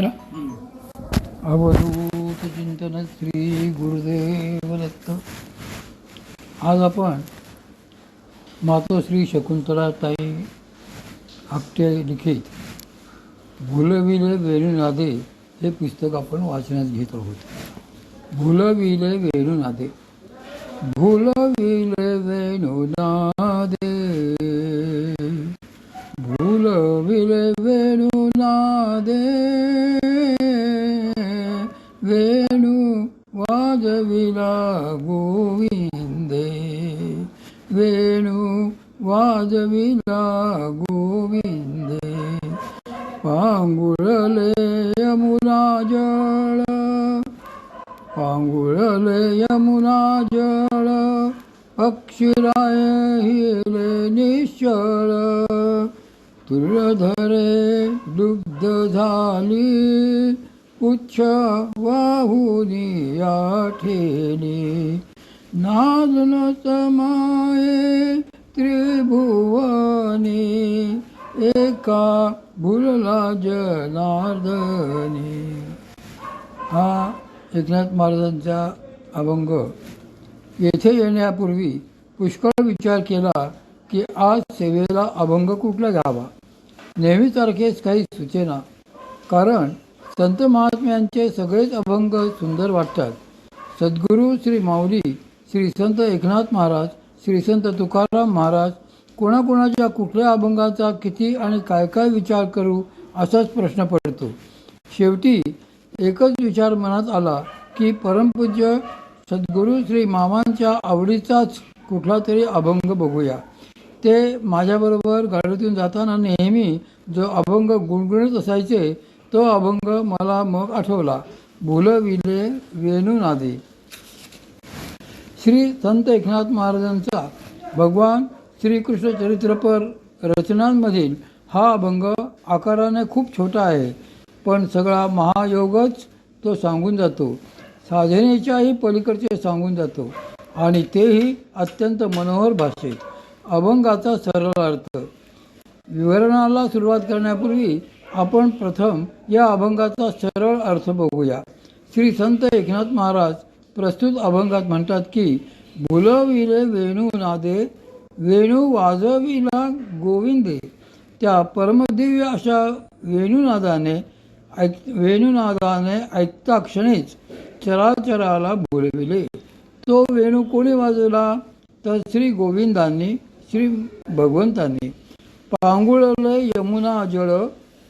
ना? अवधूत चिंतन श्री गुरुदेव दत्त आज आपण मातोश्री शकुंतलाताई आपटे लिखित भुलविले वेणुनादे हे पुस्तक आपण वाचण्यात घेत आहोत. भुलविले वेणुनादे। भुलविले वेणुनादे वेणू वाजविला गोविंदे वेणू वाजविला गोविंदे पांगुळले यमुना जळ पांगुळले यमुना जळ अक्षराय हिले निश्चळ तुरधरे दुग्ध झाली उच्छ वाहुनी आठेली नादन समाये त्रिभुवनी एका भुलला जनार्दनी. हा एकनाथ महाराजांचा अभंग. येथे येण्यापूर्वी पुष्कळ विचार केला की आज सेवेला अभंग कुठला घ्यावा? नेहमीसारखेच काही सुचेना. कारण संत महात्म्यांचे सगळेच अभंग सुंदर वाटतात. सद्गुरू श्री माऊली श्री संत एकनाथ महाराज श्री संत तुकाराम महाराज कोणाकोणाच्या कुठल्या अभंगाचा किती आणि काय काय विचार करू असाच प्रश्न पडतो. शेवटी एकच विचार मनात आला की परमपूज्य सद्गुरू श्री मामांच्या आवडीचाच कुठला तरी अभंग बघूया. ते माझ्याबरोबर गाडीतून जाताना नेहमी जो अभंग गुणगुणत असायचे तो अभंग मला मग आठवला. भुलविले वेणुनादे श्री संत एकनाथ महाराजांचा भगवान श्रीकृष्ण चरित्रपर रचनांमधील हा अभंग आकाराने खूप छोटा आहे पण सगळा महायोगच तो सांगून जातो. साधनेच्याही पलीकडचे सांगून जातो आणि तेही अत्यंत मनोहर भाषेत. अभंगाचा सरळ अर्थ. विवरणाला सुरुवात करण्यापूर्वी आपण प्रथम या अभंगाचा सरळ अर्थ बघूया. श्री संत एकनाथ महाराज प्रस्तुत अभंगात म्हणतात की भुलविले वेणू नादे वेणू वाजविला गोविंदे. त्या परमदिव्य अशा वेणुनादाने ऐक वेणुनादाने ऐकता क्षणीच चराचराला बोलविले. तो वेणू कोणी वाजवला? तर श्री गोविंदांनी श्री भगवंतांनी पांगुळले यमुना जळ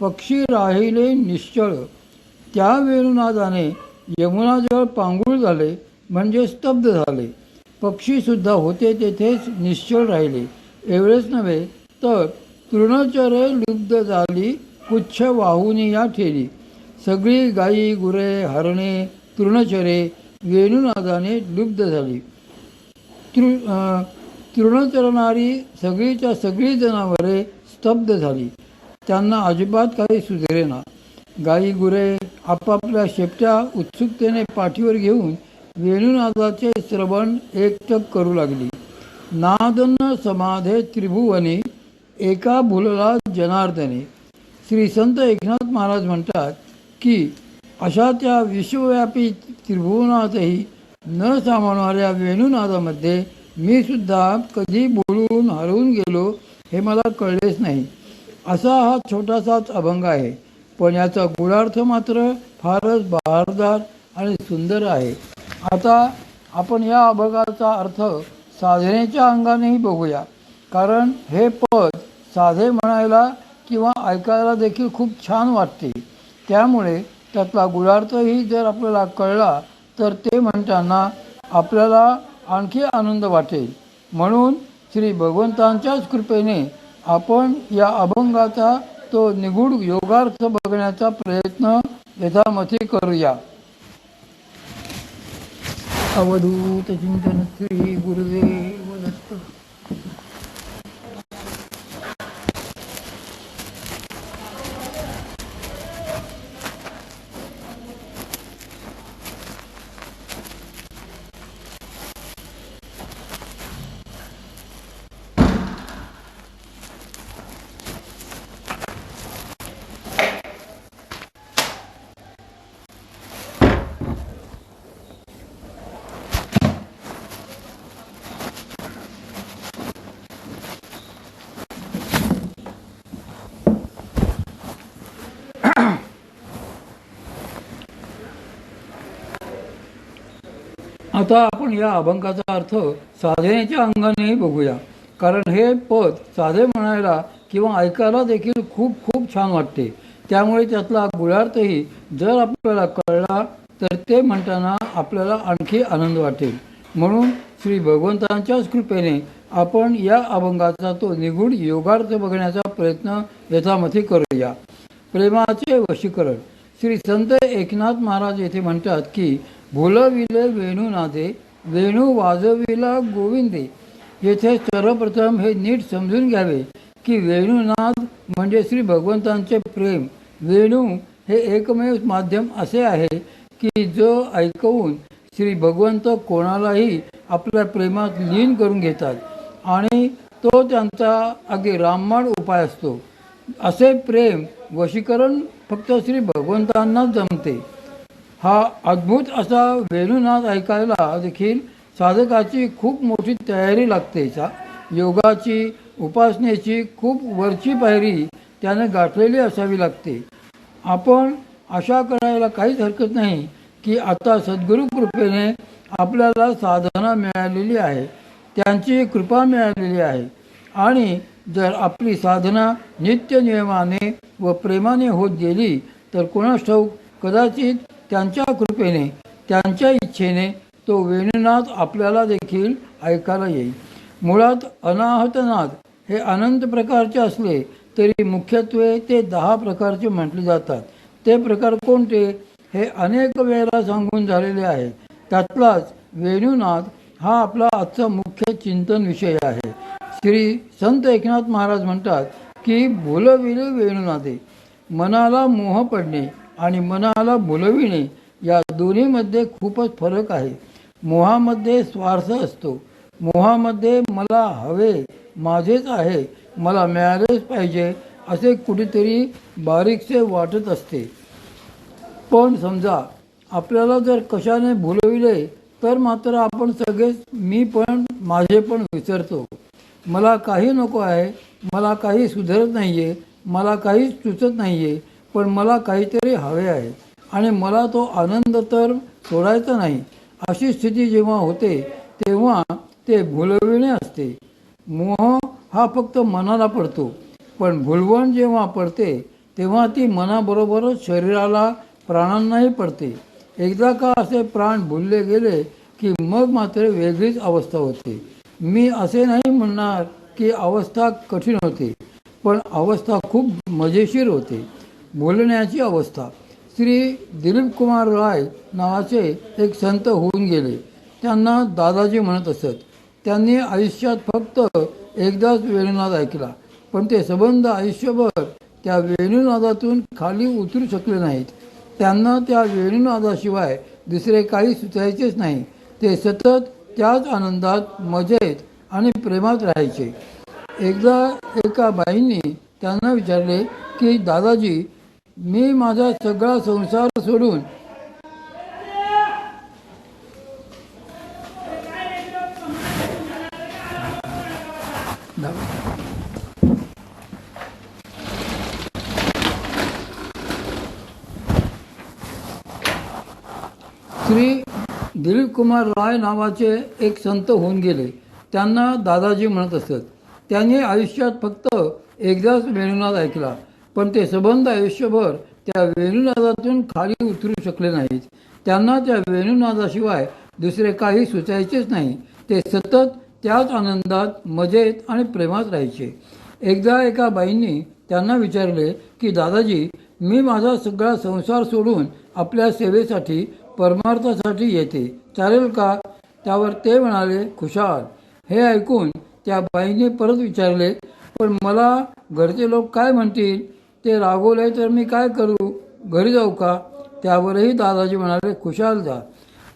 पक्षी राहिले निश्चळ. त्या वेणुनादाने यमुना जळ पांगुळ झाले म्हणजे स्तब्ध झाले. पक्षीसुद्धा होते तेथेच निश्चळ राहिले. एवढेच नव्हे तर तृणचरे लुब्ध झाली पुच्छ वाहुनी या ठेली. सगळी गायी गुरे हरणे तृणचरे वेणुनादाने लुब्ध झाली. तृ अं, तृणचरणारी सगळीच्या सगळी जनावरे स्तब्ध झाली. त्यांना अजिबात काही सुधरेना गाई गुरे आपापल्या शेपट्या उत्सुकतेने पाठीवर घेऊन वेणुनादाचे श्रवण एकटक करू लागली. नादन समाधे त्रिभुवने एका भुलला जनार्दने. श्री संत एकनाथ महाराज म्हणतात की अशा त्या विश्वव्यापी त्रिभुवनातही न सामावणाऱ्या वेणुनादामध्ये मी सुद्धा कधी बोलून हरवून गेलो हे मला कळलेच नाही. असा हा छोटासाच अभंग आहे. पण याचा गुणार्थ मात्र फारच बहारदार आणि सुंदर आहे. आता आपण या अभंगाचा अर्थ साधनेच्या अंगानेही बघूया. कारण हे पद साधे म्हणायला किंवा ऐकायला देखील खूप छान वाटते. त्यामुळे त्यातला गुणार्थही जर आपल्याला कळला तर ते म्हणताना आपल्याला आणखी आनंद वाटेल. म्हणून श्री भगवंतांच्याच कृपेने आपण या अभंगाचा तो निगूढ योगार्थ बघण्याचा प्रयत्न यथामती करूया. अवधूत चिंतन श्री गुरुदेव दत्त आपण या अभंगाचा अर्थ साधनेच्या अंगानेही बघूया. कारण हे पद साधे म्हणायला किंवा ऐकायला देखील खूप खूप छान वाटते. त्यामुळे त्यातला गुळार्थही जर आपल्याला कळला तर ते म्हणताना आपल्याला आणखी आनंद वाटेल. म्हणून श्री भगवंतांच्याच कृपेने आपण या अभंगाचा तो निगूढ योगार्थ बघण्याचा प्रयत्न यथामथी करूया. प्रेमाचे वशीकरण. श्री संत एकनाथ महाराज येथे म्हणतात की भुलविले वेणुनादे वेणू वाजविला गोविंदे. येथे सर्वप्रथम हे नीट समजून घ्यावे की वेणूनाद म्हणजे श्री भगवंतांचे प्रेम. वेणू हे एकमेव माध्यम असे आहे की जो ऐकवून श्री भगवंत कोणालाही आपल्या प्रेमात लीन करून घेतात आणि तो त्यांचा अगदी रामबाण उपाय असतो. असे प्रेम वशीकरण फक्त श्री भगवंतांनाच जमते. हा अद्भुत असा वेणुनाद ऐकायला देखील साधकाची खूप मोठी तयारी लागते. सा योगाची उपासनेची खूप वरची पायरी त्याने गाठलेली असावी लागते. आपण आशा करायला काहीच हरकत नाही की आता सद्गुरू कृपेने आपल्याला साधना मिळालेली आहे. त्यांची कृपा मिळालेली आहे. आणि जर आपली साधना नित्य नियमाने व प्रेमाने होत गेली तर कोणास ठाऊक? कदाचित त्यांच्या कृपेने त्यांच्या इच्छेने तो वेणुनाद आपल्याला देखील ऐकायला येईल. मुळात अनाहतनाद हे अनंत प्रकारचे असले तरी मुख्यत्वे ते दहा प्रकारचे म्हटले जातात. ते प्रकार कोणते? हे अनेक वेळेला सांगून झालेले आहे त्यातलाच वेणुनाद हा आपला आजचा मुख्य चिंतन विषय आहे. श्री संत एकनाथ महाराज म्हणतात की भुलविले वेणुनादे मनाला मोह पडणे आणि मनाला भुलविणे या दोन्हीमध्ये खूपच फरक आहे. मोहामध्ये स्वार्थ असतो. मोहामध्ये मला हवे माझेच आहे मला मिळालेच पाहिजे असे कुठेतरी बारीकसे वाटत असते. पण समजा आपल्याला जर कशाने भुलविले तर मात्र आपण सगळेच मी पण माझे पण विसरतो. मला काही नको आहे मला काही सुधारत नाही आहे मला काहीच सुचत नाही आहे पण मला काहीतरी हवे आहे. आणि मला तो आनंद तर सोडायचा नाही. अशी स्थिती जेव्हा होते तेव्हा ते भुलविणे असते. मोह हा फक्त मनाला पडतो. पण भुलवण जेव्हा पडते तेव्हा ती मनाबरोबरच शरीराला प्राणांनाही पडते. एकदा का असे प्राण भुलले गेले की मग मात्र वेगळीच अवस्था होते. मी असे नाही म्हणणार की अवस्था कठीण होते पण अवस्था खूप मजेशीर होते. बोलण्याची अवस्था. श्री दिलीप कुमार राय नावाचे एक संत होऊन गेले. त्यांना दादाजी म्हणत असत त्यांनी आयुष्यात फक्त एकदाच वेणुनाद ऐकला पण ते संबंध आयुष्यभर त्या वेणुनादातून खाली उतरू शकले नाहीत. त्यांना त्या वेणुनादाशिवाय दुसरे काही सुचायचेच नाही. ते सतत त्याच आनंदात मजेत आणि प्रेमात राहायचे. एकदा एका बाईंनी त्यांना विचारले की दादाजी मी माझा सगळा संसार सोडून श्री दिलीप कुमार राय नावाचे एक संत होऊन गेले. त्यांना दादाजी म्हणत असत. त्यांनी आयुष्यात फक्त एकदाच वेणुनाद ऐकला. पण ते संबंध आयुष्यभर त्या वेणुनादातून खाली उतरू शकले नाहीत. त्यांना त्या वेणुनादाशिवाय दुसरे काही सुचायचेच नाही. ते सतत त्याच आनंदात मजेत आणि प्रेमात राहायचे. एकदा एका बाईंनी त्यांना विचारले की दादाजी मी माझा सगळा संसार सोडून आपल्या सेवेसाठी परमार्थासाठी येते. चालेल का? त्यावर ते म्हणाले खुशाल. हे ऐकून त्या बाईने परत विचारले पण मला घरचे लोक काय म्हणतील? ते रागवले तर मी काय करू? घरी जाऊ का? त्यावरही दादाजी म्हणाले खुशाल जा.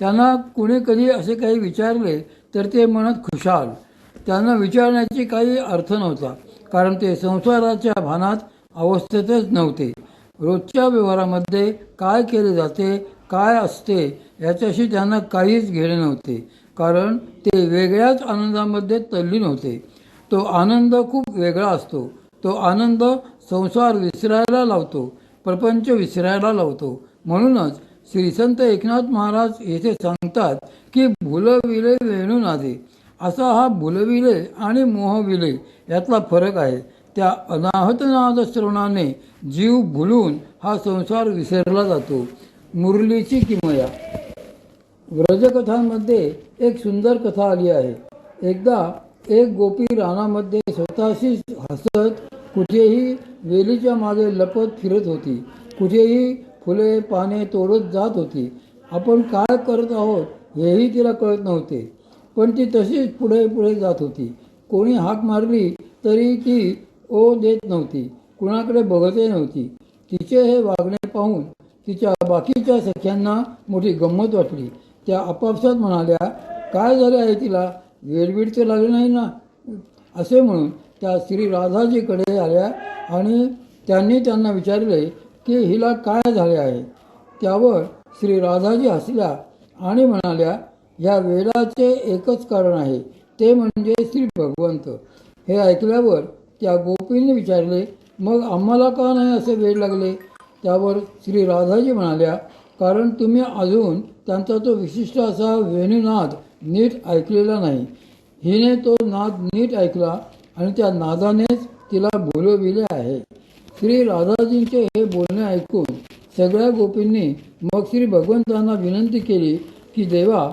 त्यांना कुणी कधी असे काही विचारले तर ते म्हणत खुशाल. त्यांना विचारण्याची काही अर्थ नव्हता कारण ते संसाराच्या भानात अवस्थेतच नव्हते. रोजच्या व्यवहारामध्ये काय केले जाते काय असते याच्याशी त्यांना काहीच घेणे नव्हते कारण ते वेगळ्याच आनंदामध्ये तल्लीन होते. तो आनंद खूप वेगळा असतो. तो आनंद संसार विसरायला लावतो प्रपंच विसरायला लावतो. म्हणूनच श्री संत एकनाथ महाराज येथे सांगतात की भुलविले वेणुनादे असा हा भुलविले आणि मोहविले यातला फरक आहे. त्या अनाहतनाद श्रवणाने जीव भुलून हा संसार विसरला जातो. मुरलीची किमया. व्रजकथांमध्ये एक सुंदर कथा आली आहे. एकदा एक गोपी रानामध्ये स्वतःशी हसत कुठेही वेलीच्या मागे लपत फिरत होती. कुठेही फुले पाने तोडत जात होती. आपण काय करत आहोत हेही तिला कळत नव्हते. पण ती तशीच पुढे पुढे जात होती. कोणी हाक मारली तरी ती ओ देत नव्हती. कुणाकडे बघतही नव्हती. तिचे हे वागणे पाहून तिच्या बाकीच्या सख्यांना मोठी गंमत वाटली. त्या आपापसात म्हणाल्या काय झाले आहे तिला? वेडबीड तर लागली नाही ना? असे म्हणून त्या श्री राधाजीकडे आल्या आणि त्यांनी त्यांना विचारले की हिला काय झाले आहे? त्यावर श्री राधाजी हसल्या आणि म्हणाल्या या वेडाचे एकच कारण आहे ते म्हणजे श्री भगवंत. हे ऐकल्यावर त्या गोपींनी विचारले मग आम्हाला का नाही असे वेळ लागले? त्यावर श्री राधाजी म्हणाल्या कारण तुम्ही अजून त्यांचा तो विशिष्ट असा वेणुनाद नीट ऐकलेला नाही. हिने तो नाद नीट ऐकला आणि त्या नादानेच तिला बोलविले आहे. श्री राधाजींचे हे बोलणे ऐकून सगळ्या गोपींनी मग श्री भगवंतांना विनंती केली की देवा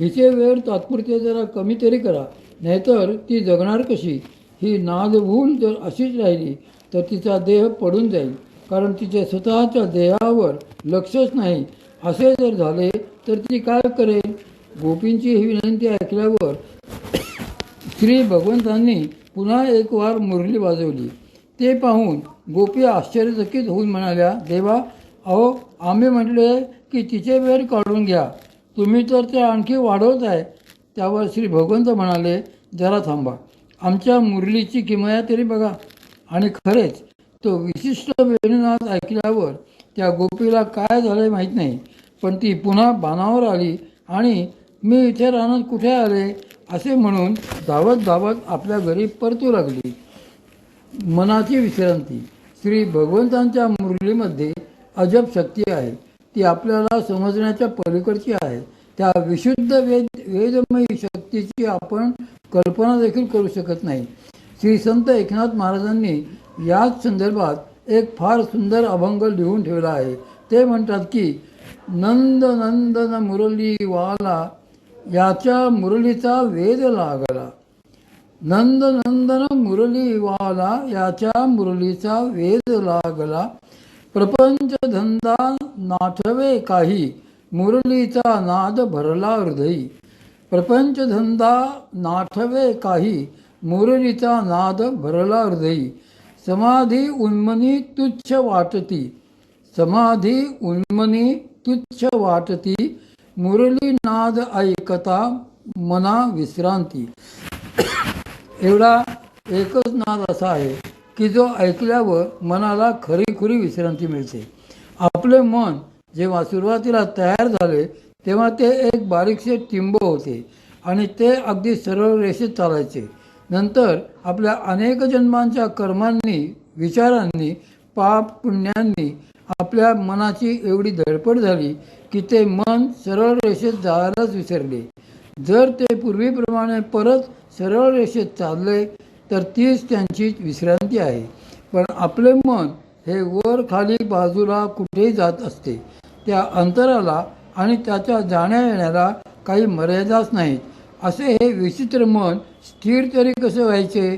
हिचे वेळ तात्पुरते जरा कमी तरी करा नाहीतर ती जगणार कशी? ही नादभूल जर अशीच राहिली तर तिचा देह पडून जाईल कारण तिचे स्वतःच्या देहावर लक्षच नाही. असे जर झाले तर ती काय करेल? गोपींची ही विनंती ऐकल्यावर श्री भगवंतांनी पुन्हा एक वार मुरली वाजवली. ते पाहून गोपी आश्चर्यचकित होऊन म्हणाल्या देवा अहो आम्ही म्हटले की तिचे वेळ काढून घ्या. तुम्ही तर ते आणखी वाढवत आहे. त्यावर श्री भगवंत म्हणाले जरा थांबा. आमच्या मुरलीची किमया तरी बघा. आणि खरेच तो विशिष्ट वेणुनाद ऐकल्यावर त्या गोपीला काय झालं माहीत नाही. पण ती पुन्हा बाणावर आली आणि मी इथे रानात कुठे आले? असे म्हणून धावत धावत आपल्या घरी परतू लागली. मनाची विश्रांती. श्री भगवंतांच्या मुरलीमध्ये अजब शक्ती आहे. ती आपल्याला समजण्याच्या पलीकडची आहे. त्या विशुद्ध वेद वेदमयी शक्तीची आपण कल्पना देखील करू शकत नाही. श्री संत एकनाथ महाराजांनी याच संदर्भात एक फार सुंदर अभंग लिहून ठेवला आहे. ते म्हणतात की नंद नंदन मुरली वाला याच्या मुरलीचा वेद लागला. नंद नंदन याच्या मुरलीचा वेद लागला. प्रपंच धंदा नाठवे काही मुरलीचा नाद भरला हृदयी. प्रपंच धंदा नाठवे काही मुरलीचा नाद भरला हृदयी. समाधी उन्मनी तुच्छ वाटती. समाधी उन्मनी तुच्छ वाटती. मुरली नाद ऐकता मना विश्रांती. एवढा एकच नाद असा आहे की जो ऐकल्यावर मनाला खरीखुरी विश्रांती मिळते. आपले मन जेव्हा सुरुवातीला तयार झाले तेव्हा ते एक बारीकसे टिंब होते आणि ते अगदी सरळ रेषेत चालायचे. नंतर आपल्या अनेक जन्मांच्या कर्मांनी विचारांनी पाप पुण्यांनी आपल्या मनाची एवढी धडपड झाली की ते मन सरळ रेषेत जायलाच विसरले. जर ते पूर्वीप्रमाणे परत सरळ रेषेत चालले तर तीच त्यांची विश्रांती आहे. पण आपले मन हे वर खाली बाजूला कुठेही जात असते. त्या अंतराला आणि त्याच्या जाण्या येण्याला काही मर्यादाच नाहीत. असे हे विचित्र मन स्थिर तरी कसे व्हायचे?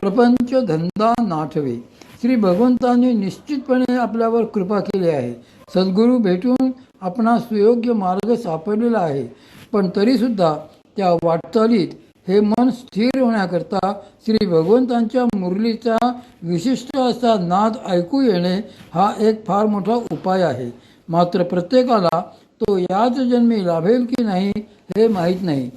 प्रपंच धंदा नाठवे. श्री भगवंतांनी निश्चितपणे आपल्यावर कृपा केली आहे. सद्गुरू भेटून आपणास सुयोग्य मार्ग सापडलेला आहे. पण तरीसुद्धा त्या वाटचालीत हे मन स्थिर होण्याकरता श्री भगवंतांच्या मुरलीचा विशिष्ट असा नाद ऐकू येणे हा एक फार मोठा उपाय आहे. मात्र प्रत्येकाला तो याच जन्मी लाभेल की नाही हे माहीत नाही.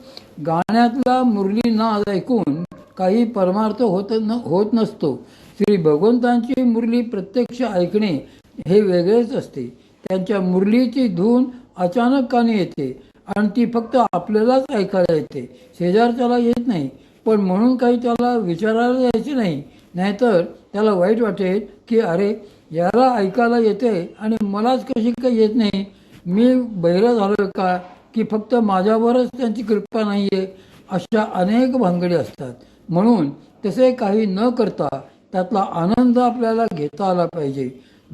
गाण्यातला मुरली नाद ऐकून काही परमार्थ होत न होत नसतो. श्री भगवंतांची मुरली प्रत्यक्ष ऐकणे हे वेगळेच असते. त्यांच्या मुरलीची धून अचानकाने येते आणि ती फक्त आपल्यालाच ऐकायला येते. शेजारच्याला येत नाही पण म्हणून काही त्याला विचारायला जायचे नाही. नाहीतर त्याला वाईट वाटेल की अरे याला ऐकायला येते आणि मलाच कशी काही येत नाही? मी बहिरा झालो का? की फक्त माझ्यावरच त्यांची कृपा नाही आहे अशा अनेक भानगडी असतात. म्हणून तसे काही न करता त्यातला आनंद आपल्याला घेता आला पाहिजे.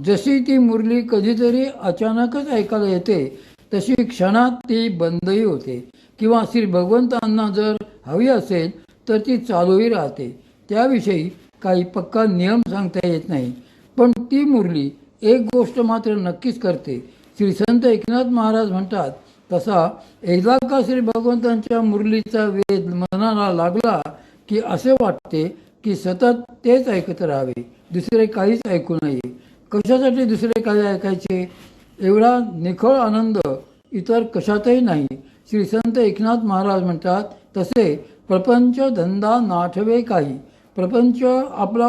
जशी ती मुरली कधीतरी अचानकच ऐकायला येते तशी क्षणात ती बंदही होते. किंवा श्री भगवंतांना जर हवी असेल तर ती चालूही राहते. त्याविषयी काही पक्का नियम सांगता येत नाही. पण ती मुरली एक गोष्ट मात्र नक्कीच करते. श्री संत एकनाथ महाराज म्हणतात तसा एकदा का श्री भगवंतांच्या मुरलीचा वेद मनाला लागला की असे वाटते की सतत तेच ऐकत राहावे. दुसरे काहीच ऐकू नये. कशासाठी दुसरे काय ऐकायचे? एवढा निखळ आनंद इतर कशातही नाही. श्री संत एकनाथ महाराज म्हणतात तसे प्रपंच धंदा नाठवे काही. प्रपंच आपला